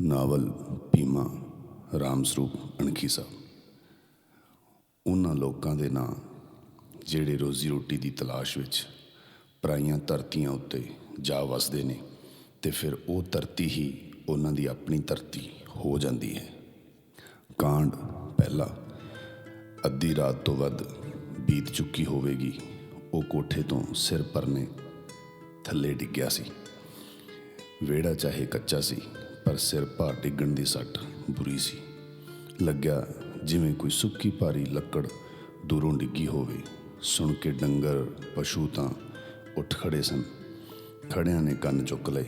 Novel, Bhima, Ram Sarup, ਅਣਖੀ ਸਾਹਿਬ ਉਹਨਾਂ ਲੋਕਾਂ ਦੇ ਨਾਂ ਜਿਹੜੇ ਰੋਜ਼ੀ ਰੋਟੀ ਦੀ ਤਲਾਸ਼ ਵਿੱਚ ਪਰਾਈਆਂ ਧਰਤੀਆਂ ਉੱਤੇ ਜਾ ਵਸਦੇ ਨੇ ਤੇ ਫਿਰ ਉਹ ਧਰਤੀ ਹੀ ਉਹਨਾਂ ਦੀ ਆਪਣੀ ਧਰਤੀ ਹੋ ਜਾਂਦੀ ਹੈ। ਕਾਂਡ ਪਹਿਲਾ, ਅੱਧੀ ਰਾਤ ਤੋਂ ਵੱਧ ਬੀਤ ਚੁੱਕੀ ਹੋਵੇਗੀ। ਉਹ ਕੋਠੇ ਤੋਂ ਸਿਰ ਪਰਨੇ ਥੱਲੇ ਡਿੱਗਿਆ ਸੀ। ਵਿਹੜਾ ਚਾਹੇ ਕੱਚਾ ਸੀ ਪਰ ਸਿਰ ਭਾਰ ਡਿੱਗਣ ਦੀ ਸੱਟ ਬੁਰੀ ਸੀ। ਲੱਗਿਆ ਜਿਵੇਂ ਕੋਈ ਸੁੱਕੀ ਭਾਰੀ ਲੱਕੜ ਦੂਰੋਂ ਡਿੱਗੀ ਹੋਵੇ। ਸੁਣ ਕੇ ਡੰਗਰ, ਪਸ਼ੂ ਤਾਂ ਉੱਠ ਖੜੇ ਸਨ। ਖੜਿਆਂ ਨੇ ਕੰਨ ਚੁੱਕ ਲਏ,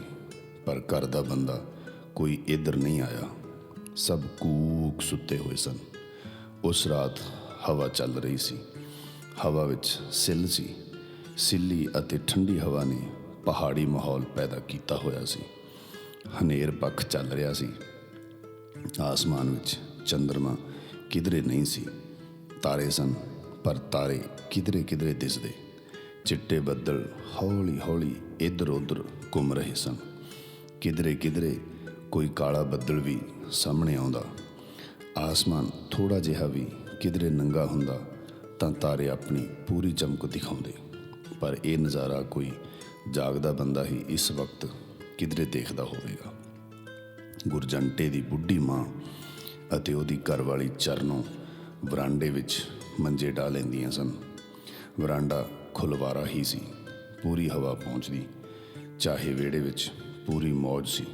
ਪਰ ਘਰ ਦਾ ਬੰਦਾ ਕੋਈ ਇੱਧਰ ਨਹੀਂ ਆਇਆ। ਸਭ ਕੂਕ ਸੁੱਤੇ ਹੋਏ ਸਨ। ਉਸ ਰਾਤ ਹਵਾ ਚੱਲ ਰਹੀ ਸੀ। ਹਵਾ ਵਿੱਚ ਸਿੱਲ ਸੀ। ਸਿੱਲੀ ਅਤੇ ਠੰਡੀ ਹਵਾ ਨੇ ਪਹਾੜੀ ਮਾਹੌਲ ਪੈਦਾ ਕੀਤਾ ਹੋਇਆ ਸੀ। ਹਨੇਰ ਪੱਖ ਚੱਲ ਰਿਹਾ ਸੀ। ਆਸਮਾਨ ਵਿੱਚ ਚੰ드ਰਮਾ ਕਿਧਰੇ ਨਹੀਂ ਸੀ। ਤਾਰੇ ਸਨ, ਪਰ ਤਾਰੇ ਕਿਧਰੇ ਕਿਧਰੇ ਦਿਸਦੇ। ਚਿੱਟੇ ਬੱਦਲ ਹੌਲੀ ਹੌਲੀ ਇੱਧਰ ਉੱਧਰ ਘੁੰਮ ਰਹੇ ਸਨ। ਕਿਧਰੇ ਕਿਧਰੇ ਕੋਈ ਕਾਲਾ ਬੱਦਲ ਵੀ ਸਾਹਮਣੇ ਆਉਂਦਾ। ਆਸਮਾਨ ਥੋੜਾ ਜਿਹਾ ਵੀ ਕਿਧਰੇ ਨੰਗਾ ਹੁੰਦਾ ਤਾਂ ਤਾਰੇ ਆਪਣੀ ਪੂਰੀ ਚਮਕ ਦਿਖਾਉਂਦੇ। ਪਰ ਇਹ ਨਜ਼ਾਰਾ ਕੋਈ ਜਾਗਦਾ ਬੰਦਾ ਹੀ ਇਸ ਵਕਤ ਕਿਧਰੇ ਦੇਖਦਾ ਹੋਵੇਗਾ। ਗੁਰਜੰਟੇ ਦੀ ਬੁੱਢੀ ਮਾਂ ਅਤੇ ਉਹਦੀ ਘਰਵਾਲੀ ਚਰਨੋਂ ਵਰਾਂਡੇ ਵਿੱਚ ਮੰਜੇ ਢਾ ਲੈਂਦੀਆਂ ਸਨ। ਵਰਾਂਡਾ ਖੁਲਵਾਰਾ ਹੀ ਸੀ, ਪੂਰੀ ਹਵਾ ਪਹੁੰਚਦੀ। ਚਾਹੇ ਵਿਹੜੇ ਵਿੱਚ ਪੂਰੀ ਮੌਜ ਸੀ,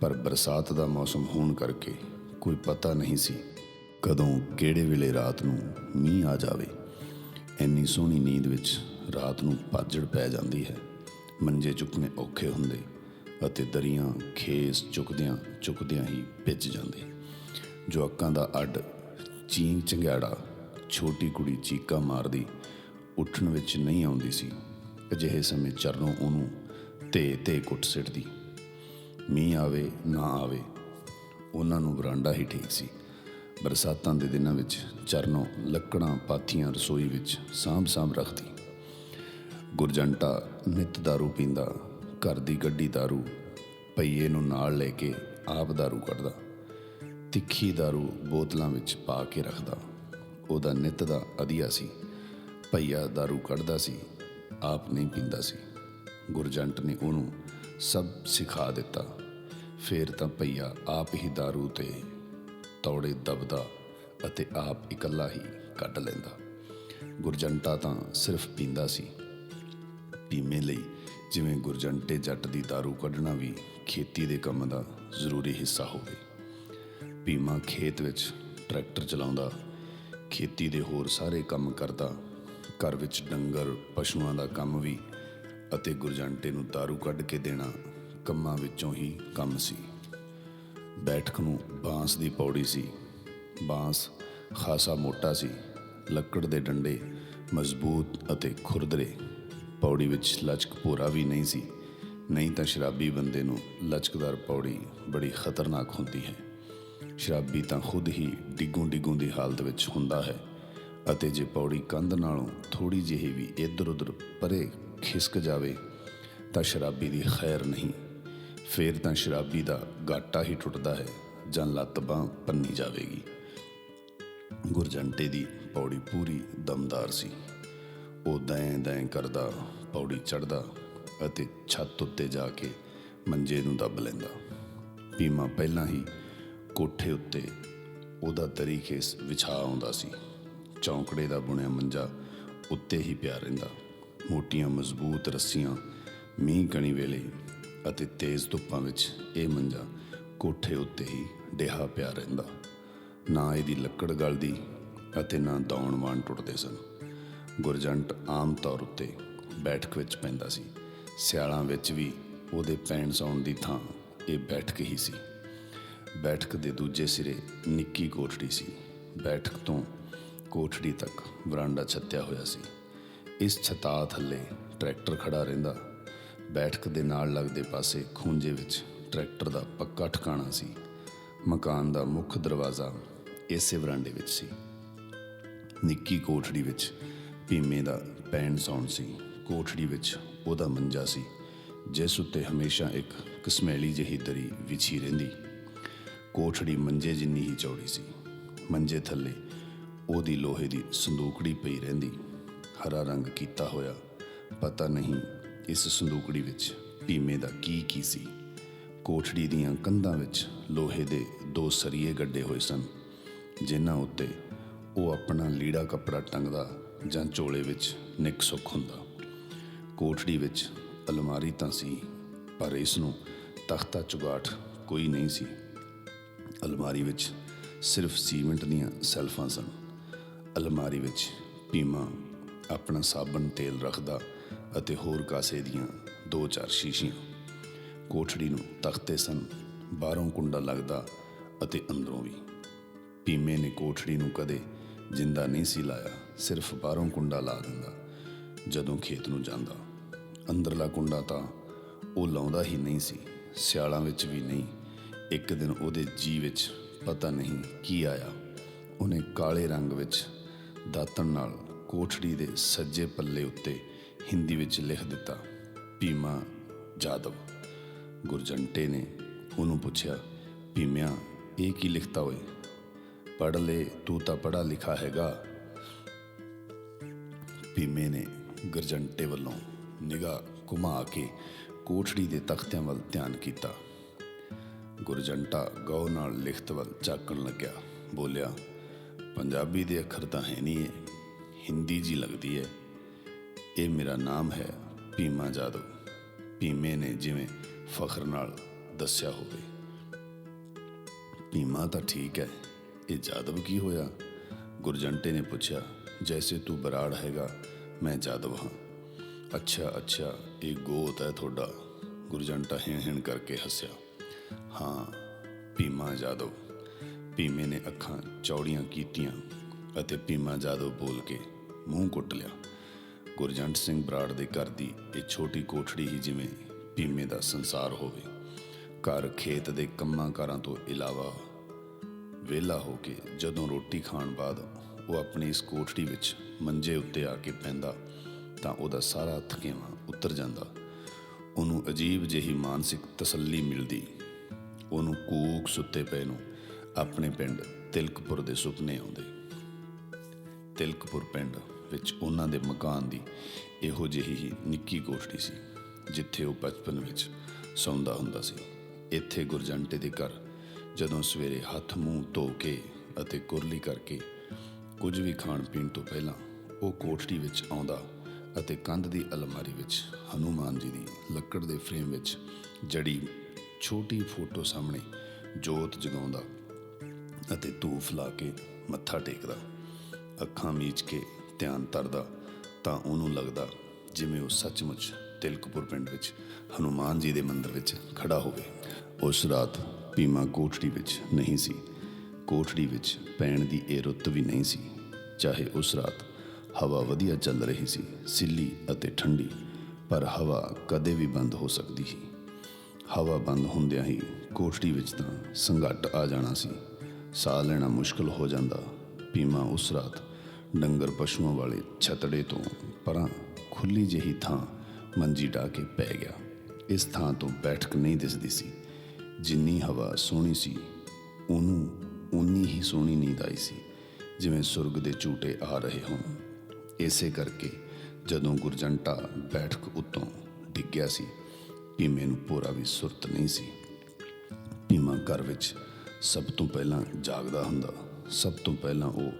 ਪਰ ਬਰਸਾਤ ਦਾ ਮੌਸਮ ਹੋਣ ਕਰਕੇ ਕੋਈ ਪਤਾ ਨਹੀਂ ਸੀ ਕਦੋਂ ਕਿਹੜੇ ਵੇਲੇ ਰਾਤ ਨੂੰ ਮੀਂਹ ਆ ਜਾਵੇ। ਇੰਨੀ ਸੋਹਣੀ ਨੀਂਦ ਵਿੱਚ ਰਾਤ ਨੂੰ ਪਾਜੜ ਪੈ ਜਾਂਦੀ ਹੈ। ਮੰਜੇ ਚੁੱਕਣੇ ਔਖੇ ਹੁੰਦੇ ਅਤੇ ਦਰੀਆਂ ਖੇਸ ਚੁੱਕਦਿਆਂ ਚੁੱਕਦਿਆਂ ਹੀ ਭਿੱਜ ਜਾਂਦੇ। ਜੋ ਅੱਕਾਂ ਦਾ ਅੱਡ ਚੀਂ ਚੰਗਿਆੜਾ ਛੋਟੀ ਕੁੜੀ ਚੀਕਾਂ ਮਾਰਦੀ ਉੱਠਣ ਵਿੱਚ ਨਹੀਂ ਆਉਂਦੀ ਸੀ। ਅਜਿਹੇ ਸਮੇਂ ਚਰਨੋਂ ਉਹਨੂੰ ਤੇ ਤੇ ਕੁੱਟ ਸਿੱਟਦੀ। ਮੀਂਹ ਆਵੇ, ਨਾ ਆਵੇ, ਉਹਨਾਂ ਨੂੰ ਬਰਾਂਡਾ ਹੀ ਠੀਕ ਸੀ। ਬਰਸਾਤਾਂ ਦੇ ਦਿਨਾਂ ਵਿੱਚ ਚਰਨੋਂ ਲੱਕੜਾਂ ਪਾਥੀਆਂ ਰਸੋਈ ਵਿੱਚ ਸਾਂਭ ਸਾਂਭ ਰੱਖਦੀ। ਗੁਰਜੰਟਾ ਨਿਤ ਦਾਰੂ ਪੀਂਦਾ ਘਰ ਦੀ ਗੱਡੀ दारू ਪਈਏ ਨੂੰ ਨਾਲ ਲੈ ਕੇ ਆਪ दारू ਕੱਢਦਾ ਤਿੱਖੀ दारू ਬੋਤਲਾਂ ਵਿੱਚ ਪਾ ਕੇ ਰੱਖਦਾ ਉਹਦਾ ਨਿਤ ਦਾ ਅਧਿਆ ਸੀ ਭਈਆ दारू ਕੱਢਦਾ ਸੀ ਆਪ ਨਹੀਂ ਪੀਂਦਾ ਸੀ ਗੁਰਜੰਟ ਨੇ ਉਹਨੂੰ ਸਭ ਸਿਖਾ ਦਿੱਤਾ ਫੇਰ ਤਾਂ ਭਈਆ ਆਪ ਹੀ दारू ਤੇ ਤੌੜੇ ਦਬਦਾ ਅਤੇ ਆਪ ਇਕੱਲਾ ਹੀ ਕੱਢ ਲੈਂਦਾ ਗੁਰਜੰਟਾ ਤਾਂ ਸਿਰਫ ਪੀਂਦਾ ਸੀ ਪੀਮੇ ਲਈ ਜਿਵੇਂ ਗੁਰਜੰਟੇ ਜੱਟ ਦੀ दारू ਕੱਢਣਾ ਵੀ ਖੇਤੀ ਦੇ ਕੰਮ ਦਾ ਜ਼ਰੂਰੀ ਹਿੱਸਾ ਹੋਵੇ ਪੀਮਾ ਖੇਤ ਵਿੱਚ ਟਰੈਕਟਰ ਚਲਾਉਂਦਾ ਖੇਤੀ ਦੇ ਹੋਰ ਸਾਰੇ ਕੰਮ ਕਰਦਾ ਘਰ ਵਿੱਚ ਡੰਗਰ ਪਸ਼ੂਆਂ ਦਾ ਕੰਮ ਵੀ ਅਤੇ ਗੁਰਜੰਟੇ ਨੂੰ दारू ਕੱਢ ਕੇ ਦੇਣਾ ਕੰਮਾਂ ਵਿੱਚੋਂ ਹੀ ਕੰਮ ਸੀ ਬੈਠਕ ਨੂੰ ਬਾਂਸ ਦੀ ਪੌੜੀ ਸੀ ਬਾਂਸ ਖਾਸਾ ਮੋਟਾ ਸੀ ਲੱਕੜ ਦੇ ਡੰਡੇ ਮਜ਼ਬੂਤ ਅਤੇ ਖੁਰਦਰੇ ਪੌੜੀ ਵਿੱਚ ਲਚਕ ਪੂਰਾ ਵੀ ਨਹੀਂ ਸੀ। ਨਹੀਂ ਤਾਂ ਸ਼ਰਾਬੀ ਬੰਦੇ ਨੂੰ ਲਚਕਦਾਰ ਪੌੜੀ ਬੜੀ ਖਤਰਨਾਕ ਹੁੰਦੀ ਹੈ। ਸ਼ਰਾਬੀ ਤਾਂ ਖੁਦ ਹੀ ਡਿੱਗੂ ਡਿੱਗੂ ਦੀ ਹਾਲਤ ਵਿੱਚ ਹੁੰਦਾ ਹੈ ਅਤੇ ਜੇ ਪੌੜੀ ਕੰਧ ਨਾਲੋਂ ਥੋੜੀ ਜਿਹੀ ਵੀ ਇੱਧਰ ਉੱਧਰ ਪਰੇ ਖਿਸਕ ਜਾਵੇ, ਤਾਂ ਸ਼ਰਾਬੀ ਦੀ ਖੈਰ ਨਹੀਂ। ਫੇਰ ਤਾਂ ਸ਼ਰਾਬੀ ਦਾ ਗਾਟਾ ਹੀ ਟੁੱਟਦਾ ਹੈ, ਜਾਂ ਲੱਤ ਬਾਂਹ ਪੰਨੀ ਜਾਵੇਗੀ। ਗੁਰਜੰਟੇ ਦੀ ਪੌੜੀ ਪੂਰੀ ਦਮਦਾਰ ਸੀ। ਉਹ ਦੈਂ ਦੈਂ ਕਰਦਾ, ਪੌੜੀ ਚੜਦਾ ਅਤੇ ਛੱਤ ਉੱਤੇ ਜਾ ਕੇ ਮੰਜੇ ਨੂੰ ਦੱਬ ਲੈਂਦਾ। ਪੀਮਾ ਪਹਿਲਾਂ ਹੀ ਕੋਠੇ ਉੱਤੇ ਉਹਦਾ ਤਰੀਕੇ ਵਿਛਾ ਆਉਂਦਾ ਸੀ। ਚੌਂਕੜੇ ਦਾ ਬੁਣਿਆ ਮੰਜਾ ਉੱਤੇ ਹੀ ਪਿਆ ਰਹਿੰਦਾ। ਮੋਟੀਆਂ ਮਜ਼ਬੂਤ ਰੱਸੀਆਂ ਮੀਂਹ ਕਣੀ ਵੇਲੇ ਅਤੇ ਤੇਜ਼ ਧੁੱਪਾਂ ਵਿੱਚ ਇਹ ਮੰਜਾ ਕੋਠੇ ਉੱਤੇ ਹੀ ਡਿਹਾ ਪਿਆ ਰਹਿੰਦਾ। ਨਾ ਇਹਦੀ ਲੱਕੜ ਗਲਦੀ ਅਤੇ ਨਾ ਦੌਣ ਵਾਣ ਟੁੱਟਦੇ ਸਨ। ਗੁਰਜੰਟ ਆਮ ਤੌਰ ਉੱਤੇ ਬੈਠਕ ਵਿੱਚ ਪੈਂਦਾ ਸੀ। ਸਿਆਲਾਂ ਵਿੱਚ ਵੀ ਉਹਦੇ ਪੈਣ ਸੌਣ ਦੀ ਥਾਂ ਇਹ ਬੈਠਕ ਹੀ ਸੀ। ਬੈਠਕ ਦੇ ਦੂਜੇ ਸਿਰੇ ਨਿੱਕੀ ਕੋਠੜੀ ਸੀ। ਬੈਠਕ ਤੋਂ ਕੋਠੜੀ ਤੱਕ ਵਰਾਂਡਾ ਛੱਤਿਆ ਹੋਇਆ ਸੀ। ਇਸ ਛਤਾ ਥੱਲੇ ਟਰੈਕਟਰ ਖੜਾ ਰਹਿੰਦਾ। ਬੈਠਕ ਦੇ ਨਾਲ ਲੱਗਦੇ ਪਾਸੇ ਖੂੰਜੇ ਵਿੱਚ ਟਰੈਕਟਰ ਦਾ ਪੱਕਾ ਠਿਕਾਣਾ ਸੀ। ਮਕਾਨ ਦਾ ਮੁੱਖ ਦਰਵਾਜ਼ਾ ਇਸੇ ਵਰਾਂਡੇ ਵਿੱਚ ਸੀ। ਨਿੱਕੀ ਕੋਠੜੀ ਵਿੱਚ ਭੀਮੇ ਦਾ ਪੈਣ ਸੌਣ ਸੀ। ਕੋਠੜੀ ਵਿੱਚ ਉਹਦਾ ਮੰਜਾ ਸੀ, ਜਿਸ ਉੱਤੇ ਹਮੇਸ਼ਾ ਇੱਕ ਕਸਮੈਲੀ ਜਿਹੀ ਦਰੀ ਵਿਛੀ ਰਹਿੰਦੀ। ਕੋਠੜੀ ਮੰਜੇ ਜਿੰਨੀ ਹੀ ਚੌੜੀ ਸੀ। ਮੰਜੇ ਥੱਲੇ ਉਹਦੀ ਲੋਹੇ ਦੀ ਸੰਦੂਕੜੀ ਪਈ ਰਹਿੰਦੀ। ਹਰਾ ਰੰਗ ਕੀਤਾ ਹੋਇਆ, ਪਤਾ ਨਹੀਂ ਇਸ ਸੰਦੂਕੜੀ ਵਿੱਚ ਭੀਮੇ ਦਾ ਕੀ ਕੀ ਸੀ। ਕੋਠੜੀ ਦੀਆਂ ਕੰਧਾਂ ਵਿੱਚ ਲੋਹੇ ਦੇ ਦੋ ਸਰੀਏ ਗੱਡੇ ਹੋਏ ਸਨ, ਜਿਨ੍ਹਾਂ ਉੱਤੇ ਉਹ ਆਪਣਾ ਲੀੜਾ ਕੱਪੜਾ ਟੰਗਦਾ ਜਾਂ ਝੋਲੇ ਵਿੱਚ ਨਿੱਕ ਸੁੱਖ ਹੁੰਦਾ। ਕੋਠੜੀ ਵਿੱਚ ਅਲਮਾਰੀ ਤਾਂ ਸੀ, ਪਰ ਇਸ ਨੂੰ ਤਖਤਾ ਚੁਗਾਠ ਕੋਈ ਨਹੀਂ ਸੀ। ਅਲਮਾਰੀ ਵਿੱਚ ਸਿਰਫ ਸੀਮੈਂਟ ਦੀਆਂ ਸੈਲਫਾਂ ਸਨ। ਅਲਮਾਰੀ ਵਿੱਚ ਪੀਮਾ ਆਪਣਾ ਸਾਬਣ ਤੇਲ ਰੱਖਦਾ ਅਤੇ ਹੋਰ ਕਾਸੇ ਦੀਆਂ ਦੋ ਚਾਰ ਸ਼ੀਸ਼ੀਆਂ। ਕੋਠੜੀ ਨੂੰ ਤਖਤੇ ਸਨ, ਬਾਹਰੋਂ ਕੁੰਡਾ ਲੱਗਦਾ ਅਤੇ ਅੰਦਰੋਂ ਵੀ। ਪੀਮੇ ਨੇ ਕੋਠੜੀ ਨੂੰ ਕਦੇ ਜਿੰਦਾ ਨਹੀਂ ਸੀ ਲਾਇਆ। ਸਿਰਫ ਬਾਹਰੋਂ ਕੁੰਡਾ ਲਾ ਦਿੰਦਾ, ਜਦੋਂ ਖੇਤ ਨੂੰ ਜਾਂਦਾ। ਅੰਦਰਲਾ ਕੁੰਡਾ ਤਾਂ ਉਹ ਲਾਉਂਦਾ ਹੀ ਨਹੀਂ ਸੀ, ਸਿਆਲਾਂ ਵਿੱਚ ਵੀ ਨਹੀਂ। ਇੱਕ ਦਿਨ ਉਹਦੇ ਜੀ ਵਿੱਚ ਪਤਾ ਨਹੀਂ ਕੀ ਆਇਆ। ਉਹਨੇ ਕਾਲੇ ਰੰਗ ਵਿੱਚ ਦਾਤਣ ਨਾਲ ਕੋਠੜੀ ਦੇ ਸੱਜੇ ਪੱਲੇ ਉੱਤੇ ਹਿੰਦੀ ਵਿੱਚ ਲਿਖ ਦਿੱਤਾ, ਭੀਮਾ ਜਾਦਵ। ਗੁਰਜੰਟੇ ਨੇ ਉਹਨੂੰ ਪੁੱਛਿਆ, ਭੀਮਿਆ, ਇਹ ਕੀ ਲਿਖਤਾ ਹੋਏ ਪੜ੍ਹ ਲੈ, ਤੂੰ ਤਾਂ ਪੜ੍ਹਾ ਲਿਖਾ ਹੈਗਾ। ਭੀਮੇ ਨੇ ਗੁਰਜੰਟੇ ਵੱਲੋਂ ਨਿਗਾਹ ਘੁਮਾ ਕੇ ਕੋਠੜੀ ਦੇ ਤਖਤਿਆਂ ਵੱਲ ਧਿਆਨ ਕੀਤਾ। ਗੁਰਜੰਟਾ ਗੌ ਨਾਲ ਲਿਖਤ ਵੱਲ ਝਾਕਣ ਲੱਗਿਆ। ਬੋਲਿਆ, ਪੰਜਾਬੀ ਦੇ ਅੱਖਰ ਤਾਂ ਹੈ ਨਹੀਂ ਇਹ, ਹਿੰਦੀ ਜੀ ਲੱਗਦੀ ਹੈ। ਇਹ ਮੇਰਾ ਨਾਮ ਹੈ ਭੀਮਾ ਜਾਦਵ। ਭੀਮੇ ਨੇ ਜਿਵੇਂ ਫਖਰ ਨਾਲ ਦੱਸਿਆ ਹੋਵੇ। ਭੀਮਾ ਤਾਂ ਠੀਕ ਹੈ, ਇਹ ਜਾਦਵ ਕੀ ਹੋਇਆ? ਗੁਰਜੰਟੇ ਨੇ ਪੁੱਛਿਆ ਜੈਸੇ ਤੂੰ ਬਰਾੜ ਹੈਗਾ ਮੈਂ ਜਾਦਵ ਹਾਂ ਅੱਛਾ ਅੱਛਾ ਇਹ ਗੋਤ ਹੈ ਤੁਹਾਡਾ ਗੁਰਜੰਟਾ ਹਿਣ ਹਿਣ ਕਰਕੇ ਹੱਸਿਆ ਹਾਂ ਭੀਮਾ ਜਾਦਵ ਭੀਮੇ ਨੇ ਅੱਖਾਂ ਚੌੜੀਆਂ ਕੀਤੀਆਂ ਅਤੇ ਭੀਮਾ ਜਾਦਵ ਬੋਲ ਕੇ ਮੂੰਹ ਕੁੱਟ ਲਿਆ ਗੁਰਜੰਟ ਸਿੰਘ ਬਰਾੜ ਦੇ ਘਰ ਦੀ ਇਹ ਛੋਟੀ ਕੋਠੜੀ ਹੀ ਜਿਵੇਂ ਭੀਮੇ ਦਾ ਸੰਸਾਰ ਹੋਵੇ ਘਰ ਖੇਤ ਦੇ ਕੰਮਾਂ ਕਾਰਾਂ ਤੋਂ ਇਲਾਵਾ ਵਿਹਲਾ ਹੋ ਕੇ ਜਦੋਂ ਰੋਟੀ ਖਾਣ ਬਾਅਦ ਉਹ ਆਪਣੀ ਇਸ ਕੋਠੜੀ ਵਿੱਚ ਮੰਜੇ ਉੱਤੇ ਆ ਕੇ ਪੈਂਦਾ ਤਾਂ ਉਹਦਾ ਸਾਰਾ ਥਕੇਵਾਂ ਉਤਰ ਜਾਂਦਾ। ਉਹਨੂੰ ਅਜੀਬ ਜਿਹੀ ਮਾਨਸਿਕ ਤਸੱਲੀ ਮਿਲਦੀ। ਉਹਨੂੰ ਕੂਕ ਸੁੱਤੇ ਪਏ ਨੂੰ ਆਪਣੇ ਪਿੰਡ ਤਿਲਕਪੁਰ ਦੇ ਸੁਪਨੇ ਆਉਂਦੇ। ਤਿਲਕਪੁਰ ਪਿੰਡ ਵਿੱਚ ਉਹਨਾਂ ਦੇ ਮਕਾਨ ਦੀ ਇਹੋ ਜਿਹੀ ਹੀ ਨਿੱਕੀ ਕੋਠੜੀ ਸੀ, ਜਿੱਥੇ ਉਹ ਬਚਪਨ ਵਿੱਚ ਸੌਂਦਾ ਹੁੰਦਾ ਸੀ। ਇੱਥੇ ਗੁਰਜੰਟੇ ਦੇ ਘਰ ਜਦੋਂ ਸਵੇਰੇ ਹੱਥ ਮੂੰਹ ਧੋ ਕੇ ਅਤੇ ਕੁਰਲੀ ਕਰਕੇ ਕੁਝ ਵੀ ਖਾਣ ਪੀਣ ਤੋਂ ਪਹਿਲਾਂ ਉਹ ਕੋਠੜੀ ਵਿੱਚ ਆਉਂਦਾ ਅਤੇ ਕੰਧ ਦੀ ਅਲਮਾਰੀ ਵਿੱਚ ਹਨੂਮਾਨ ਜੀ ਦੀ ਲੱਕੜ ਦੇ ਫਰੇਮ ਵਿੱਚ ਜੜੀ ਛੋਟੀ ਫੋਟੋ ਸਾਹਮਣੇ ਜੋਤ ਜਗਾਉਂਦਾ ਅਤੇ ਧੂਫ ਲਾ ਕੇ ਮੱਥਾ ਟੇਕਦਾ। ਅੱਖਾਂ ਮੀਚ ਕੇ ਧਿਆਨ ਧਰਦਾ ਤਾਂ ਉਹਨੂੰ ਲੱਗਦਾ ਜਿਵੇਂ ਉਹ ਸੱਚਮੁੱਚ ਤਿਲਕਪੁਰ ਪਿੰਡ ਵਿੱਚ ਹਨੂਮਾਨ ਜੀ ਦੇ ਮੰਦਿਰ ਵਿੱਚ ਖੜਾ ਹੋਵੇ। ਉਸ ਰਾਤ ਪੀਮਾ ਕੋਠੜੀ ਵਿੱਚ ਨਹੀਂ ਸੀ। ਕੋਠੜੀ ਵਿੱਚ ਪੈਣ ਦੀ ਇਹ ਰੁੱਤ ਵੀ ਨਹੀਂ ਸੀ, ਚਾਹੇ ਉਸ ਰਾਤ ਹਵਾ ਵਧੀਆ ਚੱਲ ਰਹੀ ਸੀ, ਸਿੱਲੀ ਅਤੇ ਠੰਡੀ, ਪਰ ਹਵਾ ਕਦੇ ਵੀ ਬੰਦ ਹੋ ਸਕਦੀ ਸੀ। ਹਵਾ ਬੰਦ ਹੁੰਦਿਆਂ ਹੀ ਕੋਠੜੀ ਵਿੱਚ ਤਾਂ ਸੰਘਟ ਆ ਜਾਣਾ ਸੀ। ਸਾਹ ਲੈਣਾ ਮੁਸ਼ਕਲ ਹੋ ਜਾਂਦਾ ਪੀਮਾ ਉਸ ਰਾਤ ਡੰਗਰ ਪਸ਼ੂਆਂ ਵਾਲੇ ਛਤੜੇ ਤੋਂ ਪਰਾਂ ਖੁੱਲੀ ਜਿਹੀ ਥਾਂ ਮੰਜੀ ਢਾ ਕੇ ਪੈ ਗਿਆ। ਇਸ ਥਾਂ ਤੋਂ ਬੈਠਕ ਨਹੀਂ ਦਿਸਦੀ ਸੀ। ਜਿੰਨੀ ਹਵਾ ਸੋਹਣੀ ਸੀ, ਉਹਨੂੰ ਉਨੀ ਹੀ ਸੋਹਣੀ ਨੀਂਦ ਆਈ ਸੀ, ਜਿਵੇਂ ਸੁਰਗ ਦੇ ਝੂਟੇ ਆ ਰਹੇ ਹੋਣ। ਇਸੇ ਕਰਕੇ ਜਦੋਂ ਗੁਰਜੰਟਾ ਬੈਠਕ ਉੱਤੋਂ ਡਿੱਗਿਆ ਸੀ ਭੀਮੇ ਨੂੰ ਪੂਰਾ ਵੀ ਸੁਰਤ ਨਹੀਂ ਸੀ। ਭੀਮਾ ਘਰ ਵਿੱਚ ਸਭ ਤੋਂ ਪਹਿਲਾਂ ਜਾਗਦਾ ਹੁੰਦਾ, ਸਭ ਤੋਂ ਪਹਿਲਾਂ ਉਹ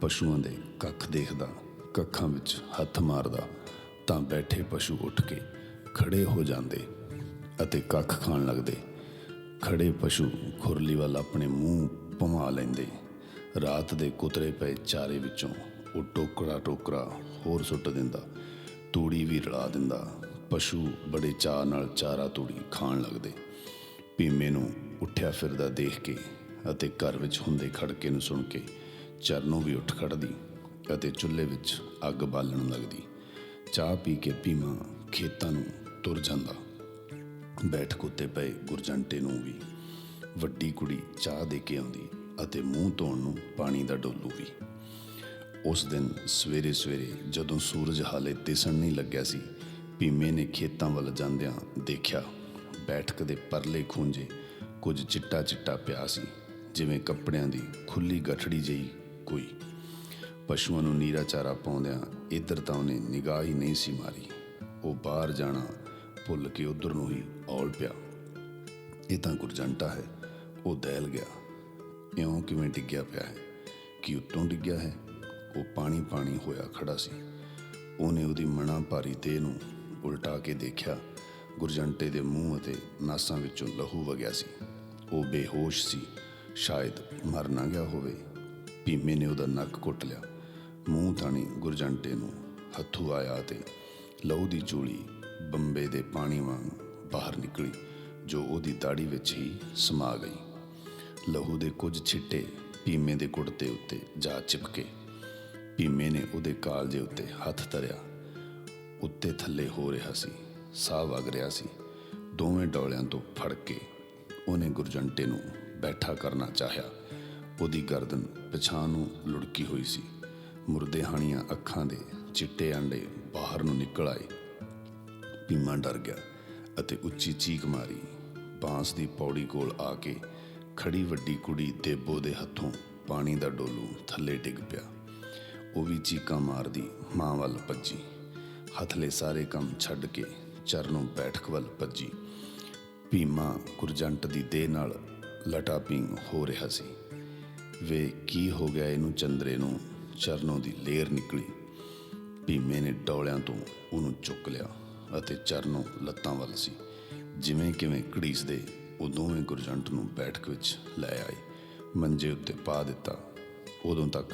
ਪਸ਼ੂਆਂ ਦੇ ਕੱਖ ਦੇਖਦਾ, ਕੱਖਾਂ ਵਿੱਚ ਹੱਥ ਮਾਰਦਾ, ਤਾਂ ਬੈਠੇ ਪਸ਼ੂ ਉੱਠ ਕੇ ਖੜੇ ਹੋ ਜਾਂਦੇ ਅਤੇ ਕੱਖ ਖਾਣ ਲੱਗਦੇ। ਖੜੇ ਪਸ਼ੂ ਖੁਰਲੀ ਵੱਲ ਆਪਣੇ ਮੂੰਹ ਭਮਾ ਲੈਂਦੇ। ਰਾਤ ਦੇ ਕੁਤਰੇ ਪਏ ਚਾਰੇ ਵਿੱਚੋਂ ਉਹ ਟੋਕਰਾ ਟੋਕਰਾ ਹੋਰ ਸੁੱਟ ਦਿੰਦਾ, ਤੂੜੀ ਵੀ ਰਲਾ ਦਿੰਦਾ। ਪਸ਼ੂ ਬੜੇ ਚਾਅ ਨਾਲ ਚਾਰਾ ਤੂੜੀ ਖਾਣ ਲੱਗਦੇ। ਪੀਮੇ ਨੂੰ ਉੱਠਿਆ ਫਿਰਦਾ ਦੇਖ ਕੇ ਅਤੇ ਘਰ ਵਿੱਚ ਹੁੰਦੇ ਖੜਕੇ ਨੂੰ ਸੁਣ ਕੇ ਚਰਨੋਂ ਵੀ ਉੱਠ ਖੜਦੀ ਅਤੇ ਚੁੱਲ੍ਹੇ ਵਿੱਚ ਅੱਗ ਬਾਲਣ ਲੱਗਦੀ। ਚਾਹ ਪੀ ਕੇ ਭੀਮਾ ਖੇਤਾਂ ਨੂੰ ਤੁਰ ਜਾਂਦਾ। ਬੈਠਕ ਉੱਤੇ ਪਏ ਗੁਰਜੰਟੇ ਨੂੰ ਵੀ ਵੱਡੀ ਕੁੜੀ ਚਾਹ ਦੇ ਕੇ ਆਉਂਦੀ ਅਤੇ ਮੂੰਹ ਧੋਣ ਨੂੰ ਪਾਣੀ ਦਾ ਡੋਲੂ ਵੀ। ਉਸ ਦਿਨ ਸਵੇਰੇ ਸਵੇਰੇ ਜਦੋਂ ਸੂਰਜ ਹਾਲੇ ਦਿਸਣ ਨਹੀਂ ਲੱਗਿਆ ਸੀ, ਭੀਮੇ ਨੇ ਖੇਤਾਂ ਵੱਲ ਜਾਂਦਿਆਂ ਦੇਖਿਆ, ਬੈਠਕ ਦੇ ਪਰਲੇ ਖੂੰਜੇ ਕੁਝ ਚਿੱਟਾ ਚਿੱਟਾ ਪਿਆ ਸੀ, ਜਿਵੇਂ ਕੱਪੜਿਆਂ ਦੀ ਖੁੱਲੀ ਗਠੜੀ ਜਿਹੀ ਕੋਈ। ਪਸ਼ੂਆਂ ਨੂੰ ਨੀਰਾ ਚਾਰਾ ਪਾਉਂਦਿਆਂ ਇੱਧਰ ਤਾਂ ਉਹਨੇ ਨਿਗਾਹ ਹੀ ਨਹੀਂ ਸੀ ਮਾਰੀ। ਉਹ ਬਾਹਰ ਜਾਣਾ ਭੁੱਲ ਕੇ ਉਧਰ ਨੂੰ ਹੀ ਔਲ ਪਿਆ। ਇਹ ਤਾਂ ਗੁਰਜੰਟਾ ਹੈ। ਉਹ ਦਹਿਲ ਗਿਆ। ਇਉਂ ਕਿਵੇਂ ਡਿੱਗਿਆ ਪਿਆ ਹੈ? ਕਿ ਉੱਤੋਂ ਡਿੱਗਿਆ ਹੈ? ਉਹ ਪਾਣੀ ਪਾਣੀ ਹੋਇਆ ਖੜਾ ਸੀ। ਉਹਨੇ ਉਹਦੀ ਮਣਾ ਭਾਰੀ ਦੇਹ ਨੂੰ ਉਲਟਾ ਕੇ ਦੇਖਿਆ। ਗੁਰਜੰਟੇ ਦੇ ਮੂੰਹ ਅਤੇ ਨਾਸਾਂ ਵਿੱਚੋਂ ਲਹੂ ਵਗਿਆ ਸੀ। ਉਹ ਬੇਹੋਸ਼ ਸੀ। ਸ਼ਾਇਦ ਮਰ ਨਾ ਗਿਆ ਹੋਵੇ। ਭੀਮੇ ਨੇ ਉਹਦਾ ਨੱਕ ਕੁੱਟ ਲਿਆ। ਮੂੰਹ ਥਾਣੀ ਗੁਰਜੰਟੇ ਨੂੰ ਹੱਥੂ ਆਇਆ ਤੇ ਲਹੂ ਦੀ ਚੂਲੀ ਬੰਬੇ ਦੇ ਪਾਣੀ ਵਾਂਗ ਬਾਹਰ ਨਿਕਲੀ, ਜੋ ਉਹਦੀ ਦਾੜੀ ਵਿੱਚ ਹੀ ਸਮਾ ਗਈ। ਲਹੂ ਦੇ ਕੁਝ ਛਿੱਟੇ ਭੀਮੇ ਦੇ ਕੁੜਤੇ ਉੱਤੇ ਜਾ ਚਿਪਕੇ। ਭੀਮੇ ਨੇ ਉਹਦੇ ਕਾਲਜੇ ਉੱਤੇ ਹੱਥ ਧਰਿਆ। ਉੱਤੇ ਥੱਲੇ ਹੋ ਰਿਹਾ ਸੀ, ਸਾਹ ਵਗ ਰਿਹਾ ਸੀ। ਦੋਵੇਂ ਡੋਲਿਆਂ ਤੋਂ ਫੜ ਕੇ ਉਹਨੇ ਗੁਰਜੰਟੇ ਨੂੰ ਬੈਠਾ ਕਰਨਾ ਚਾਹਿਆ। ਉਹਦੀ ਗਰਦਨ ਪਛਾਣ ਨੂੰ ਲੁੜਕੀ ਹੋਈ ਸੀ। ਮੁਰਦੇ ਹਾਣੀਆਂ ਅੱਖਾਂ ਦੇ ਚਿੱਟੇ ਆਂਡੇ ਬਾਹਰ ਨੂੰ ਨਿਕਲ ਆਏ। ਭੀਮਾ ਡਰ ਗਿਆ ਅਤੇ ਉੱਚੀ ਚੀਕ ਮਾਰੀ। ਬਾਂਸ ਦੀ ਪੌੜੀ ਕੋਲ ਆ ਕੇ ਖੜੀ ਵੱਡੀ ਕੁੜੀ ਦੇਬੋ ਦੇ ਹੱਥੋਂ ਪਾਣੀ ਦਾ ਡੋਲੂ ਥੱਲੇ ਡਿੱਗ ਪਿਆ। ਉਹ ਵੀ ਚੀਕਾਂ ਮਾਰਦੀ ਮਾਂ ਵੱਲ ਭੱਜੀ। ਹੱਥਲੇ ਸਾਰੇ ਕੰਮ ਛੱਡ ਕੇ ਚਰਨੋਂ ਬੈਠਕ ਵੱਲ ਭੱਜੀ। ਭੀਮਾ ਗੁਰਜੰਟ ਦੀ ਦੇਹ ਨਾਲ ਲਟਾਪਿੰਗ ਹੋ ਰਿਹਾ ਸੀ। ਵੇ, ਕੀ ਹੋ ਗਿਆ ਇਹਨੂੰ ਚੰਦਰੇ ਨੂੰ? ਚਰਨੋਂ ਦੀ ਲੇਰ ਨਿਕਲੀ। ਭੀਮੇ ਨੇ ਡੌਲਿਆਂ ਤੋਂ ਉਹਨੂੰ ਚੁੱਕ ਲਿਆ ਅਤੇ ਚਰਨੋਂ ਲੱਤਾਂ ਵੱਲ ਸੀ। ਜਿਵੇਂ ਕਿਵੇਂ ਘੜੀਸਦੇ ਉਹ ਦੋਵੇਂ ਗੁਰਜੰਟ ਨੂੰ ਬੈਠਕ ਵਿੱਚ ਲੈ ਆਏ ਮੰਜੇ ਉੱਤੇ ਪਾ ਦਿੱਤਾ। ਉਦੋਂ ਤੱਕ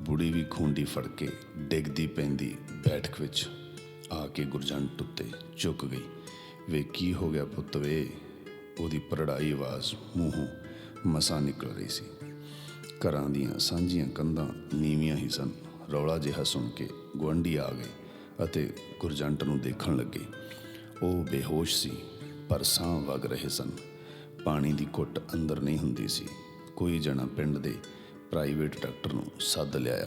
ਬੁੜੀ ਵੀ ਖੁੰਡੀ ਫੜ ਕੇ ਡਿੱਗਦੀ ਪੈਂਦੀ ਬੈਠਕ ਵਿੱਚ ਆ ਕੇ ਗੁਰਜੰਟ ਉੱਤੇ ਝੁਕ ਗਈ। ਵੇ ਕੀ ਹੋ ਗਿਆ ਪੁੱਤ ਵੇ? ਉਹਦੀ ਪਰੜਾਈ ਆਵਾਜ਼ ਮੂੰਹੋਂ ਮਸਾ ਨਿਕਲ ਰਹੀ ਸੀ। ਘਰਾਂ ਦੀਆਂ ਸਾਂਝੀਆਂ ਕੰਧਾਂ ਨੀਵੀਆਂ ਹੀ ਸਨ। ਰੌਲਾ ਜਿਹਾ ਸੁਣ ਕੇ ਗੁਆਂਢੀ ਆ ਗਏ ਅਤੇ ਗੁਰਜੰਟ ਨੂੰ ਦੇਖਣ ਲੱਗੇ। ਉਹ ਬੇਹੋਸ਼ ਸੀ, ਪਰ ਸਾਹ ਵਗ ਰਹੇ ਸਨ। ਪਾਣੀ ਦੀ ਘੁੱਟ ਅੰਦਰ ਨਹੀਂ ਹੁੰਦੀ ਸੀ। ਕੋਈ ਜਣਾ ਪਿੰਡ ਦੇ ਪ੍ਰਾਈਵੇਟ ਡਾਕਟਰ ਨੂੰ ਸੱਦ ਲਿਆਇਆ।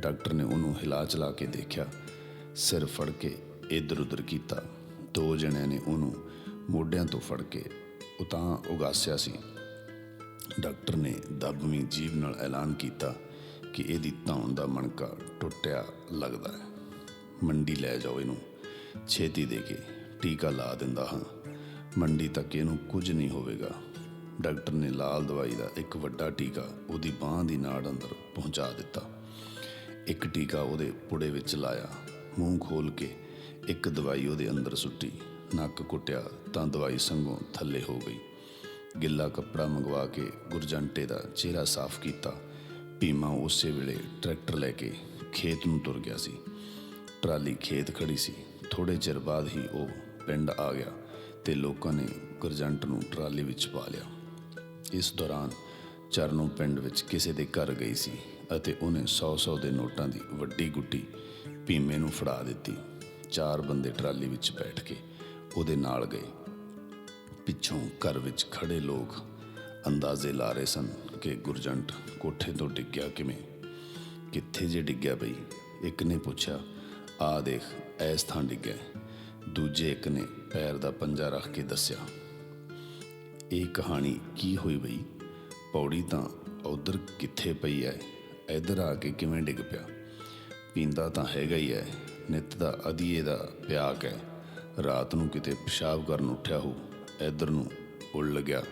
ਡਾਕਟਰ ਨੇ ਉਹਨੂੰ ਹਿਲਾ ਚਲਾ ਕੇ ਦੇਖਿਆ। ਸਿਰ ਫੜ ਕੇ ਇੱਧਰ ਉੱਧਰ ਕੀਤਾ। ਦੋ ਜਣਿਆਂ ਨੇ ਉਹਨੂੰ ਮੋਢਿਆਂ ਤੋਂ ਫੜ ਕੇ ਉਤਾਂ ਉਗਾਸਿਆ ਸੀ। ਡਾਕਟਰ ਨੇ ਦੱਬਵੀਂ ਜੀਭ ਨਾਲ ਐਲਾਨ ਕੀਤਾ ਕਿ ਇਹਦੀ ਧੌਣ ਦਾ ਮਣਕਾ ਟੁੱਟਿਆ ਲੱਗਦਾ ਹੈ। ਮੰਡੀ ਲੈ ਜਾਓ ਇਹਨੂੰ। ਛੇਤੀ ਦੇ ਕੇ ਟੀਕਾ ਲਾ ਦਿੰਦਾ ਹਾਂ। ਮੰਡੀ ਤੱਕ ਇਹਨੂੰ ਕੁਝ ਨਹੀਂ ਹੋਵੇਗਾ। ਡਾਕਟਰ ਨੇ ਲਾਲ ਦਵਾਈ ਦਾ ਇੱਕ ਵੱਡਾ ਟੀਕਾ ਉਹਦੀ ਬਾਹ ਦੀ ਨਾੜ ਅੰਦਰ ਪਹੁੰਚਾ ਦਿੱਤਾ। ਇੱਕ ਟੀਕਾ ਉਹਦੇ ਪੁੜੇ ਵਿੱਚ ਲਾਇਆ। ਮੂੰਹ ਖੋਲ ਕੇ ਇੱਕ ਦਵਾਈ ਉਹਦੇ ਅੰਦਰ ਸੁੱਟੀ। ਨੱਕ ਕੁੱਟਿਆ ਤਾਂ ਦਵਾਈ ਸੰਗੋਂ ਥੱਲੇ ਹੋ ਗਈ। ਗਿੱਲਾ ਕੱਪੜਾ ਮੰਗਵਾ ਕੇ ਗੁਰਜੰਟੇ ਦਾ ਚਿਹਰਾ ਸਾਫ਼ ਕੀਤਾ। ਭੀਮਾ ਉਸੇ ਵੇਲੇ ਟਰੈਕਟਰ ਲੈ ਕੇ ਖੇਤ ਨੂੰ ਤੁਰ ਗਿਆ ਸੀ। ਟਰਾਲੀ ਖੇਤ ਖੜੀ ਸੀ। ਥੋੜੇ ਚਿਰ ਬਾਅਦ ਹੀ ਉਹ ਪਿੰਡ ਆ ਗਿਆ। ਤੇ ਲੋਕਾਂ ਨੇ ਗੁਰਜੰਟ ਨੂੰ ਟਰਾਲੀ ਵਿੱਚ ਪਾ ਲਿਆ। ਇਸ ਦੌਰਾਨ ਚਰਨੋਂ ਪਿੰਡ ਵਿੱਚ ਕਿਸੇ ਦੇ ਘਰ ਗਈ ਸੀ ਅਤੇ ਉਹਨੇ 100-100 ਦੇ ਨੋਟਾਂ ਦੀ ਵੱਡੀ ਗੁੱਟੀ ਭੀਮੇ ਨੂੰ ਫੜਾ ਦਿੱਤੀ। ਚਾਰ ਬੰਦੇ ਟਰਾਲੀ ਵਿੱਚ ਬੈਠ ਕੇ ਉਹਦੇ ਨਾਲ ਗਏ। ਪਿੱਛੋਂ ਘਰ ਵਿੱਚ ਖੜੇ ਲੋਕ ਅੰਦਾਜ਼ੇ ਲਾ ਰਹੇ ਸਨ ਕਿ ਗੁਰਜੰਟ ਕੋਠੇ ਤੋਂ ਡਿੱਗਿਆ ਕਿਵੇਂ। ਕਿੱਥੇ ਜੇ ਡਿੱਗਿਆ ਬਈ? ਇੱਕ ਨੇ ਪੁੱਛਿਆ ਆ ਦੇਖ ਐਸ ਥਾਂ ਡਿੱਗਿਆ ਦੂਜੇ ਇੱਕ ਨੇ ਪੈਰ ਦਾ ਪੰਜਾ ਰੱਖ ਕੇ ਦੱਸਿਆ, ਇਹ ਕਹਾਣੀ ਕੀ ਹੋਈ ਬਈ? ਪੌੜੀ ਤਾਂ ਉਧਰ ਕਿੱਥੇ ਪਈ ਐ? ਇੱਧਰ ਆ ਕੇ ਕਿਵੇਂ ਡਿੱਗ ਪਿਆ? ਪੀਂਦਾ ਤਾਂ ਹੈਗਾ ਹੀ ਐ, ਨਿੱਤ ਦਾ ਅਧੀਏ ਦਾ ਪਿਆਕ ਐ। ਰਾਤ ਨੂੰ ਕਿਤੇ ਪਿਸ਼ਾਬ ਕਰਨ ਉੱਠਿਆ ਹੋ ਇੱਧਰ ਨੂੰ ਉੱਲ ਲੱਗਿਆ।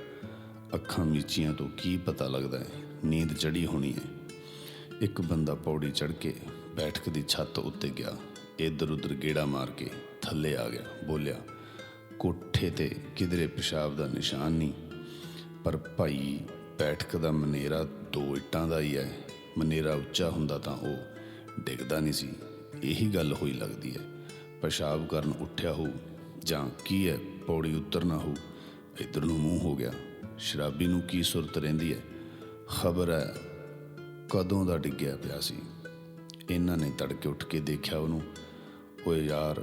ਅੱਖਾਂ ਮੀਚੀਆਂ ਤੋਂ ਕੀ ਪਤਾ ਲੱਗਦਾ ਹੈ ਨੀਂਦ ਚੜੀ ਹੋਣੀ ਹੈ ਇੱਕ ਬੰਦਾ ਪੌੜੀ ਚੜ ਕੇ ਬੈਠਕ ਦੀ ਛੱਤ ਉੱਤੇ ਗਿਆ ਇੱਧਰ ਉੱਧਰ ਗੇੜਾ ਮਾਰ ਕੇ। ਥੱਲੇ ਆ ਗਿਆ, ਬੋਲਿਆ, ਕੋਠੇ ਤੇ ਕਿਧਰੇ ਪਿਸ਼ਾਬ ਦਾ ਨਿਸ਼ਾਨ ਨਹੀਂ, ਪਰ ਭਾਈ ਬੈਠਕ ਦਾ ਮਨੇਰਾ ਦੋ ਇੱਟਾਂ ਦਾ ਹੀ ਹੈ, ਮਨੇਰਾ ਉੱਚਾ ਹੁੰਦਾ ਤਾਂ ਉਹ ਡਿੱਗਦਾ ਨਹੀਂ ਸੀ, ਇਹੀ ਗੱਲ ਹੋਈ ਲੱਗਦੀ ਹੈ, ਪਿਸ਼ਾਬ ਕਰਨ ਉੱਠਿਆ ਹੋ ਜਾਂ ਕੀ ਹੈ, ਪੌੜੀ ਉਤਰਨਾ ਹੋ ਇੱਧਰ ਨੂੰ ਮੂੰਹ ਹੋ ਗਿਆ, ਸ਼ਰਾਬੀ ਨੂੰ ਕੀ ਸੁਰਤ ਰਹਿੰਦੀ ਹੈ, ਖਬਰ ਹੈ ਕਦੋਂ ਦਾ ਡਿੱਗਿਆ ਪਿਆ ਸੀ, ਇਹਨਾਂ ਨੇ ਤੜਕੇ ਉੱਠ ਕੇ ਦੇਖਿਆ ਉਹਨੂੰ, ਓਏ ਯਾਰ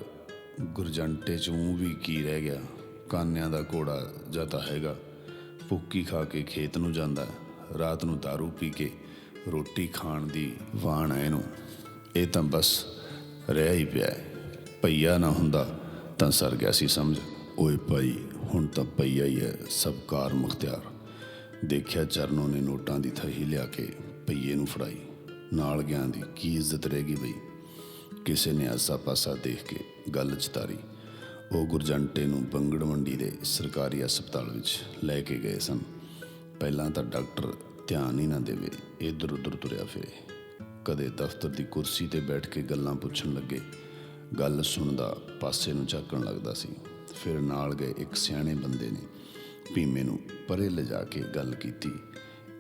ਗੁਰਜੰਟੇ ਚ ਮੂੰਹ ਵੀ ਕੀ ਰਹਿ ਗਿਆ? ਕਾਨਿਆਂ ਦਾ ਘੋੜਾ ਜਾਂ ਤਾਂ ਹੈਗਾ। ਭੁੱਕੀ ਖਾ ਕੇ ਖੇਤ ਨੂੰ ਜਾਂਦਾ ਰਾਤ ਨੂੰ दारू ਪੀ ਕੇ ਰੋਟੀ ਖਾਣ ਦੀ ਵਾਣ ਹੈ ਇਹਨੂੰ। ਇਹ ਤਾਂ ਬਸ ਰਹਿ ਹੀ ਪਿਆ ਹੈ। ਨਾ ਹੁੰਦਾ ਤਾਂ ਸਰ ਗਿਆ ਸੀ ਸਮਝ। ਓਏ ਭਾਈ, ਹੁਣ ਤਾਂ ਪਈਆ ਹੀ ਹੈ ਸਭ ਕਾਰ ਮੁਖਤਿਆਰ। ਦੇਖਿਆ ਚਰਨੋਂ ਨੇ ਨੋਟਾਂ ਦੀ ਥਹੀ ਲਿਆ ਕੇ ਪਈਏ ਨੂੰ ਫੜਾਈ। ਨਾਲ ਗਿਆਂ ਦੀ ਕੀ ਇੱਜ਼ਤ ਰਹਿ ਗਈ ਬਈ। ਕਿਸੇ ਨੇ ਆਸਾ ਪਾਸਾ ਦੇਖ ਕੇ ਗੱਲ ਚਤਾਰੀ। ਉਹ ਗੁਰਜੰਟੇ ਨੂੰ ਬੰਗੜ ਮੰਡੀ ਦੇ ਸਰਕਾਰੀ ਹਸਪਤਾਲ ਵਿੱਚ ਲੈ ਕੇ ਗਏ ਸਨ। ਪਹਿਲਾਂ ਤਾਂ ਡਾਕਟਰ ਧਿਆਨ ਹੀ ਨਾ ਦੇਵੇ, ਇੱਧਰ ਉੱਧਰ ਤੁਰਿਆ ਫਿਰੇ। ਕਦੇ ਦਫ਼ਤਰ ਦੀ ਕੁਰਸੀ ਤੇ ਬੈਠ ਕੇ ਗੱਲਾਂ ਪੁੱਛਣ ਲੱਗੇ। ਗੱਲ ਸੁਣਦਾ ਪਾਸੇ ਨੂੰ ਝਾਕਣ ਲੱਗਦਾ ਸੀ। ਫਿਰ ਨਾਲ ਗਏ ਇੱਕ ਸਿਆਣੇ ਬੰਦੇ ਨੇ। ਭੀਮੇ ਨੂੰ ਪਰੇ ਲਿਜਾ ਕੇ ਗੱਲ ਕੀਤੀ।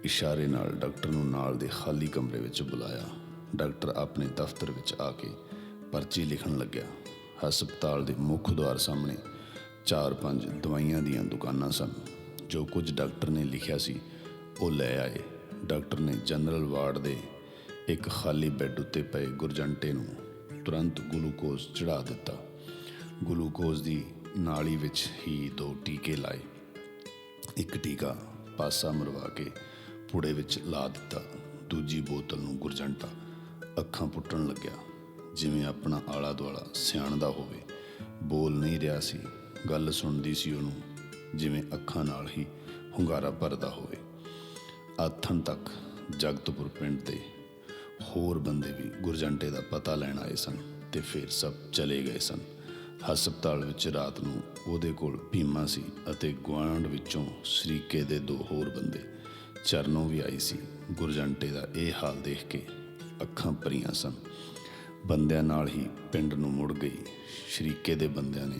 ਇਸ਼ਾਰੇ ਨਾਲ ਡਾਕਟਰ ਨੂੰ ਨਾਲ ਦੇ ਖਾਲੀ ਕਮਰੇ ਵਿੱਚ ਬੁਲਾਇਆ। ਡਾਕਟਰ ਆਪਣੇ ਦਫ਼ਤਰ ਵਿੱਚ ਆ ਕੇ ਪਰਚੀ ਲਿਖਣ ਲੱਗਿਆ। ਹਸਪਤਾਲ ਦੇ ਮੁੱਖ ਦੁਆਰ ਸਾਹਮਣੇ ਚਾਰ ਪੰਜ ਦਵਾਈਆਂ ਦੀਆਂ ਦੁਕਾਨਾਂ ਸਨ, ਜੋ ਕੁਝ ਡਾਕਟਰ ਨੇ ਲਿਖਿਆ ਸੀ, ਉਹ ਲੈ ਆਏ। ਡਾਕਟਰ ਨੇ ਜਨਰਲ ਵਾਰਡ ਦੇ ਇੱਕ ਖਾਲੀ ਬੈੱਡ ਉੱਤੇ ਪਏ ਗੁਰਜੰਟੇ ਨੂੰ ਤੁਰੰਤ ਗਲੂਕੋਜ਼ ਚੜਾ ਦਿੱਤਾ। ਗਲੂਕੋਜ਼ ਦੀ ਨਾਲੀ ਵਿੱਚ ਹੀ ਦੋ ਟੀਕੇ ਲਾਏ। ਇੱਕ ਟੀਕਾ ਪਾਸਾ ਮਰਵਾ ਕੇ ਪੂੜੇ ਵਿੱਚ ਲਾ ਦਿੱਤਾ। ਦੂਜੀ ਬੋਤਲ ਨੂੰ ਗੁਰਜੰਟਾ ਅੱਖਾਂ ਪੁੱਟਣ ਲੱਗਿਆ। ਜਿਵੇਂ ਆਪਣਾ ਆਲਾ ਦੁਆਲਾ ਸਿਆਣਦਾ ਹੋਵੇ। ਬੋਲ ਨਹੀਂ ਰਿਹਾ ਸੀ, ਗੱਲ ਸੁਣਦੀ ਸੀ ਉਹਨੂੰ, ਜਿਵੇਂ ਅੱਖਾਂ ਨਾਲ ਹੀ ਹੁੰਗਾਰਾ ਭਰਦਾ ਹੋਵੇ। ਆਥਣ ਤੱਕ ਜਗਤਪੁਰ ਪਿੰਡ ਦੇ ਹੋਰ ਬੰਦੇ ਵੀ ਗੁਰਜੰਟੇ ਦਾ ਪਤਾ ਲੈਣ ਆਏ ਸਨ ਤੇ ਫਿਰ ਸਭ ਚਲੇ ਗਏ ਸਨ। ਹਸਪਤਾਲ ਵਿੱਚ ਰਾਤ ਨੂੰ ਉਹਦੇ ਕੋਲ ਭੀਮਾ ਸੀ ਅਤੇ ਗੁਆਂਢ ਵਿੱਚੋਂ ਸ਼ਰੀਕੇ ਦੇ ਦੋ ਹੋਰ ਬੰਦੇ। ਚਰਨੋਂ ਵੀ ਆਈ ਸੀ। ਗੁਰਜੰਟੇ ਦਾ ਇਹ ਹਾਲ ਦੇਖ ਕੇ ਅੱਖਾਂ ਭਰੀਆਂ ਸਨ। ਬੰਦਿਆਂ ਨਾਲ ਹੀ ਪਿੰਡ ਨੂੰ ਮੁੜ ਗਈ। ਸ਼ਰੀਕੇ ਦੇ ਬੰਦਿਆਂ ਨੇ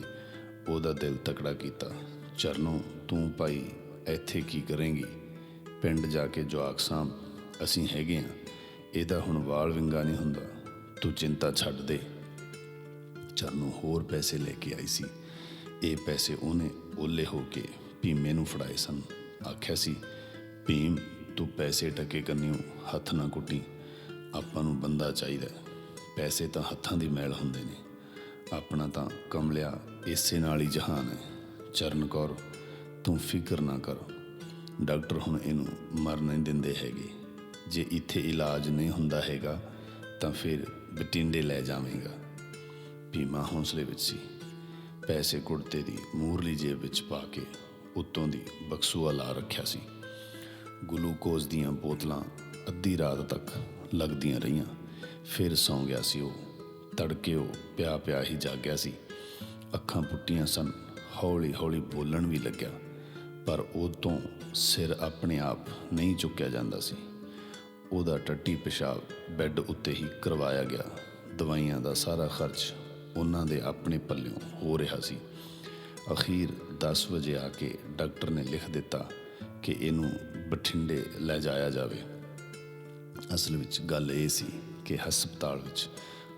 ਉਹਦਾ ਦਿਲ ਤਕੜਾ ਕੀਤਾ। ਚਰਨੋਂ, ਤੂੰ ਭਾਈ, ਇੱਥੇ ਕੀ ਕਰੇਂਗੀ? ਪਿੰਡ ਜਾ ਕੇ ਜਵਾਕ ਸਾਂਭ, ਅਸੀਂ ਹੈਗੇ ਆ। ਇਹਦਾ ਹੁਣ ਵਾਲ ਵਿੰਗਾ ਨਹੀਂ ਹੁੰਦਾ। ਤੂੰ ਚਿੰਤਾ ਛੱਡ ਦੇ। ਚਰਨੋਂ ਹੋਰ ਪੈਸੇ ਲੈ ਕੇ ਆਈ ਸੀ। ਇਹ ਪੈਸੇ ਉਹਨੇ ਓਲੇ ਹੋ ਕੇ ਭੀਮੇ ਨੂੰ ਫੜਾਏ ਸਨ। ਆਖਿਆ ਸੀ, ਭੀਮ, ਤੂੰ ਪੈਸੇ ਟਕੇ ਕੰਨਿਓ, ਹੱਥ ਨਾ ਕੁੱਟੀ। ਆਪਾਂ ਨੂੰ ਬੰਦਾ ਚਾਹੀਦਾ ਪੈਸੇ ਤਾਂ ਹੱਥਾਂ ਦੀ ਮੈਲ ਹੁੰਦੇ ਨੇ। ਆਪਣਾ ਤਾਂ ਕਮਲਿਆ ਇਸੇ ਨਾਲ ਹੀ ਜਹਾਨ ਹੈ। ਚਰਨ ਕੌਰ, ਤੂੰ ਫਿਕਰ ਨਾ ਕਰ। ਡਾਕਟਰ ਹੁਣ ਇਹਨੂੰ ਮਰ ਨਹੀਂ ਦਿੰਦੇ ਹੈਗੇ। ਜੇ ਇੱਥੇ ਇਲਾਜ ਨਹੀਂ ਹੁੰਦਾ ਹੈਗਾ, ਤਾਂ ਫਿਰ ਬਟਿੰਡੇ ਲੈ ਜਾਵੇਂਗਾ। ਭੀਮਾ ਹੌਸਲੇ ਵਿੱਚ ਸੀ। ਪੈਸੇ ਕੁੜਤੇ ਦੀ ਮੂਰਲੀ ਜੇਬ ਵਿੱਚ ਪਾ ਕੇ ਉੱਤੋਂ ਦੀ ਬਕਸੂਆ ਲਾ ਰੱਖਿਆ ਸੀ। ਗਲੂਕੋਜ਼ ਦੀਆਂ ਬੋਤਲਾਂ ਅੱਧੀ ਰਾਤ ਤੱਕ ਲੱਗਦੀਆਂ ਰਹੀਆਂ। ਫਿਰ ਸੌਂ ਗਿਆ ਸੀ ਉਹ। ਤੜਕੇ ਉਹ ਪਿਆ ਪਿਆ ਹੀ ਜਾਗਿਆ ਸੀ। ਅੱਖਾਂ ਪੁੱਟੀਆਂ ਸਨ। ਹੌਲੀ ਹੌਲੀ ਬੋਲਣ ਵੀ ਲੱਗਿਆ। ਪਰ ਉਹ ਤੋਂ ਸਿਰ ਆਪਣੇ ਆਪ ਨਹੀਂ ਚੁੱਕਿਆ ਜਾਂਦਾ ਸੀ। ਉਹਦਾ ਟੱਟੀ ਪਿਸ਼ਾਬ ਬੈੱਡ ਉੱਤੇ ਹੀ ਕਰਵਾਇਆ ਗਿਆ। ਦਵਾਈਆਂ ਦਾ ਸਾਰਾ ਖਰਚ ਉਹਨਾਂ ਦੇ ਆਪਣੇ ਪੱਲਿਓਂ ਹੋ ਰਿਹਾ ਸੀ। ਅਖੀਰ 10 ਵਜੇ ਆ ਕੇ ਡਾਕਟਰ ਨੇ ਲਿਖ ਦਿੱਤਾ ਕਿ ਇਹਨੂੰ ਬਠਿੰਡੇ ਲੈ ਜਾਇਆ ਜਾਵੇ। ਅਸਲ ਵਿੱਚ ਗੱਲ ਇਹ ਸੀ ਕਿ ਹਸਪਤਾਲ ਵਿੱਚ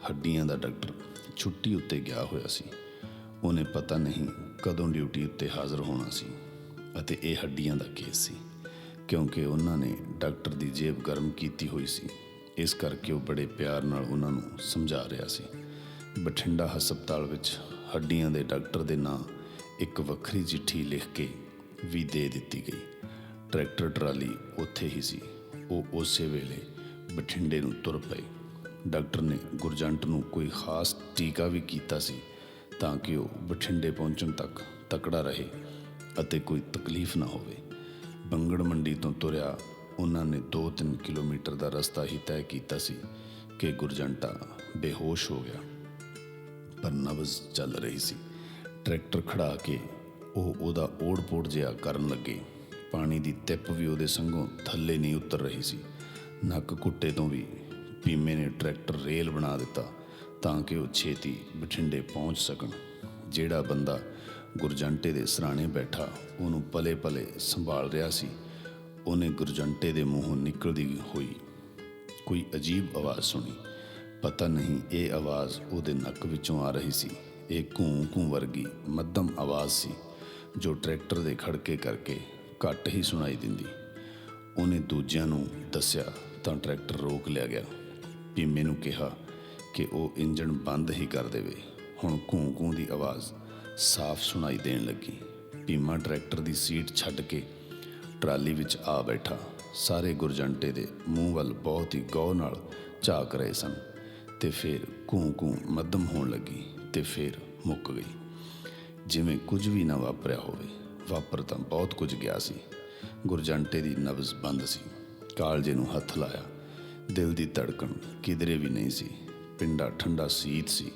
ਹੱਡੀਆਂ ਦਾ ਡਾਕਟਰ ਛੁੱਟੀ ਉੱਤੇ ਗਿਆ ਹੋਇਆ ਸੀ। ਉਹਨੇ ਪਤਾ ਨਹੀਂ ਕਦੋਂ ਡਿਊਟੀ ਉੱਤੇ ਹਾਜ਼ਰ ਹੋਣਾ ਸੀ ਅਤੇ ਇਹ ਹੱਡੀਆਂ ਦਾ ਕੇਸ ਸੀ, ਕਿਉਂਕਿ ਉਹਨਾਂ ਨੇ ਡਾਕਟਰ ਦੀ ਜੇਬ ਗਰਮ ਕੀਤੀ ਹੋਈ ਸੀ। ਇਸ ਕਰਕੇ ਉਹ ਬੜੇ ਪਿਆਰ ਨਾਲ ਉਹਨਾਂ ਨੂੰ ਸਮਝਾ ਰਿਹਾ ਸੀ। ਬਠਿੰਡਾ ਹਸਪਤਾਲ ਵਿੱਚ ਹੱਡੀਆਂ ਦੇ ਡਾਕਟਰ ਦੇ ਨਾਂ ਇੱਕ ਵੱਖਰੀ ਚਿੱਠੀ ਲਿਖ ਕੇ ਵੀ ਦੇ ਦਿੱਤੀ ਗਈ। ਟਰੈਕਟਰ ਟਰਾਲੀ ਉੱਥੇ ਹੀ ਸੀ। ਉਹ ਉਸੇ ਵੇਲੇ ਬਠਿੰਡੇ ਨੂੰ ਤੁਰ ਪਏ। ਡਾਕਟਰ ਨੇ ਗੁਰਜੰਟ ਨੂੰ ਕੋਈ ਖਾਸ ਟੀਕਾ ਵੀ ਕੀਤਾ ਸੀ ਤਾਂ ਕਿ ਉਹ ਬਠਿੰਡੇ ਪਹੁੰਚਣ ਤੱਕ ਤਕੜਾ ਰਹੇ ਅਤੇ ਕੋਈ ਤਕਲੀਫ ਨਾ ਹੋਵੇ। ਬੰਗੜ ਮੰਡੀ ਤੋਂ ਤੁਰਿਆ ਉਹਨਾਂ ਨੇ 2-3 ਕਿਲੋਮੀਟਰ ਦਾ ਰਸਤਾ ਹੀ ਤੈਅ ਕੀਤਾ ਸੀ ਕਿ ਗੁਰਜੰਟਾ ਬੇਹੋਸ਼ ਹੋ ਗਿਆ। ਪਰ ਨਬਜ਼ ਚੱਲ ਰਹੀ ਸੀ। ਟਰੈਕਟਰ ਖੜਾ ਕੇ ਉਹ ਉਹਦਾ ਓੜ-ਪੋੜ ਜਿਹਾ ਕਰਨ ਲੱਗੇ। ਪਾਣੀ ਦੀ ਤਿੱਪ ਵੀ ਉਹਦੇ ਸੰਗੋਂ ਥੱਲੇ ਨਹੀਂ ਉਤਰ ਰਹੀ ਸੀ। ਨੱਕ ਕੁੱਟੇ ਤੋਂ ਵੀ ਬੀਮੇ ਨੇ ਟਰੈਕਟਰ ਰੇਲ ਬਣਾ ਦਿੱਤਾ ਤਾਂ ਕਿ ਉਹ ਛੇਤੀ ਬਠਿੰਡੇ ਪਹੁੰਚ ਸਕਣ। ਜਿਹੜਾ ਬੰਦਾ ਗੁਰਜੰਟੇ ਦੇ ਸਰਾਣੇ ਬੈਠਾ, ਉਹਨੂੰ ਪਲੇ-ਪਲੇ ਸੰਭਾਲ ਰਿਹਾ ਸੀ। ਉਹਨੇ ਗੁਰਜੰਟੇ ਦੇ ਮੂੰਹੋਂ ਨਿਕਲਦੀ ਹੋਈ ਕੋਈ ਅਜੀਬ ਆਵਾਜ਼ ਸੁਣੀ। ਪਤਾ ਨਹੀਂ ਇਹ ਆਵਾਜ਼ ਉਹਦੇ ਨੱਕ ਵਿੱਚੋਂ ਆ ਰਹੀ ਸੀ। ਇਹ ਘੂੰ ਘੂੰ ਵਰਗੀ ਮੱਧਮ ਆਵਾਜ਼ ਸੀ ਜੋ ਟਰੈਕਟਰ ਦੇ ਖੜਕੇ ਕਰਕੇ ਘੱਟ ਹੀ ਸੁਣਾਈ ਦਿੰਦੀ। ਉਹਨੇ ਦੂਜਿਆਂ ਨੂੰ ਦੱਸਿਆ ਤਾਂ ਟਰੈਕਟਰ ਰੋਕ ਲਿਆ ਗਿਆ। ਭੀਮੇ ਨੂੰ ਕਿਹਾ ਕਿ ਉਹ ਇੰਜਣ ਬੰਦ ਹੀ ਕਰ ਦੇਵੇ। ਹੁਣ ਘੂੰ ਘੂੰ ਦੀ ਆਵਾਜ਼ ਸਾਫ਼ ਸੁਣਾਈ ਦੇਣ ਲੱਗੀ। ਭੀਮਾ ਟਰੈਕਟਰ ਦੀ ਸੀਟ ਛੱਡ ਕੇ ਟਰਾਲੀ ਵਿੱਚ ਆ ਬੈਠਾ। ਸਾਰੇ ਗੁਰਜੰਟੇ ਦੇ ਮੂੰਹ ਵੱਲ ਬਹੁਤ ਹੀ ਗੌਰ ਨਾਲ ਝਾਕ ਰਹੇ ਸਨ ਤੇ ਫਿਰ ਘੂੰ ਘੂੰ ਮੱਧਮ ਹੋਣ ਲੱਗੀ ਤੇ ਫਿਰ ਮੁੱਕ ਗਈ। ਜਿਵੇਂ ਕੁਝ ਵੀ ਨਾ ਵਾਪਰਿਆ ਹੋਵੇ, ਵਾਪਰ ਤਾਂ ਬਹੁਤ ਕੁਝ ਗਿਆ ਸੀ। ਗੁਰਜੰਟੇ ਦੀ ਨਬਜ਼ ਬੰਦ ਸੀ। ਕਾਲਜੇ ਨੂੰ ਹੱਥ ਲਾਇਆ। ਦਿਲ ਦੀ ਧੜਕਣ ਕਿਧਰੇ ਵੀ ਨਹੀਂ ਸੀ। ਪਿੰਡਾ ਠੰਡਾ ਸੀਤ ਸੀ।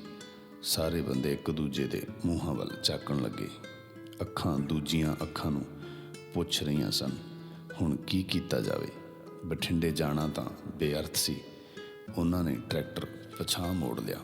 ਸਾਰੇ ਬੰਦੇ ਇੱਕ ਦੂਜੇ ਦੇ ਮੂੰਹਾਂ ਵੱਲ ਝਾਕਣ ਲੱਗੇ। ਅੱਖਾਂ ਦੂਜੀਆਂ ਅੱਖਾਂ ਨੂੰ ਪੁੱਛ ਰਹੀਆਂ ਸਨ, ਹੁਣ ਕੀ ਕੀਤਾ ਜਾਵੇ? ਬਠਿੰਡੇ ਜਾਣਾ ਤਾਂ ਬੇਅਰਥ ਸੀ। ਉਹਨਾਂ ਨੇ ਟਰੈਕਟਰ ਪਛਾਂ ਮੋੜ ਲਿਆ।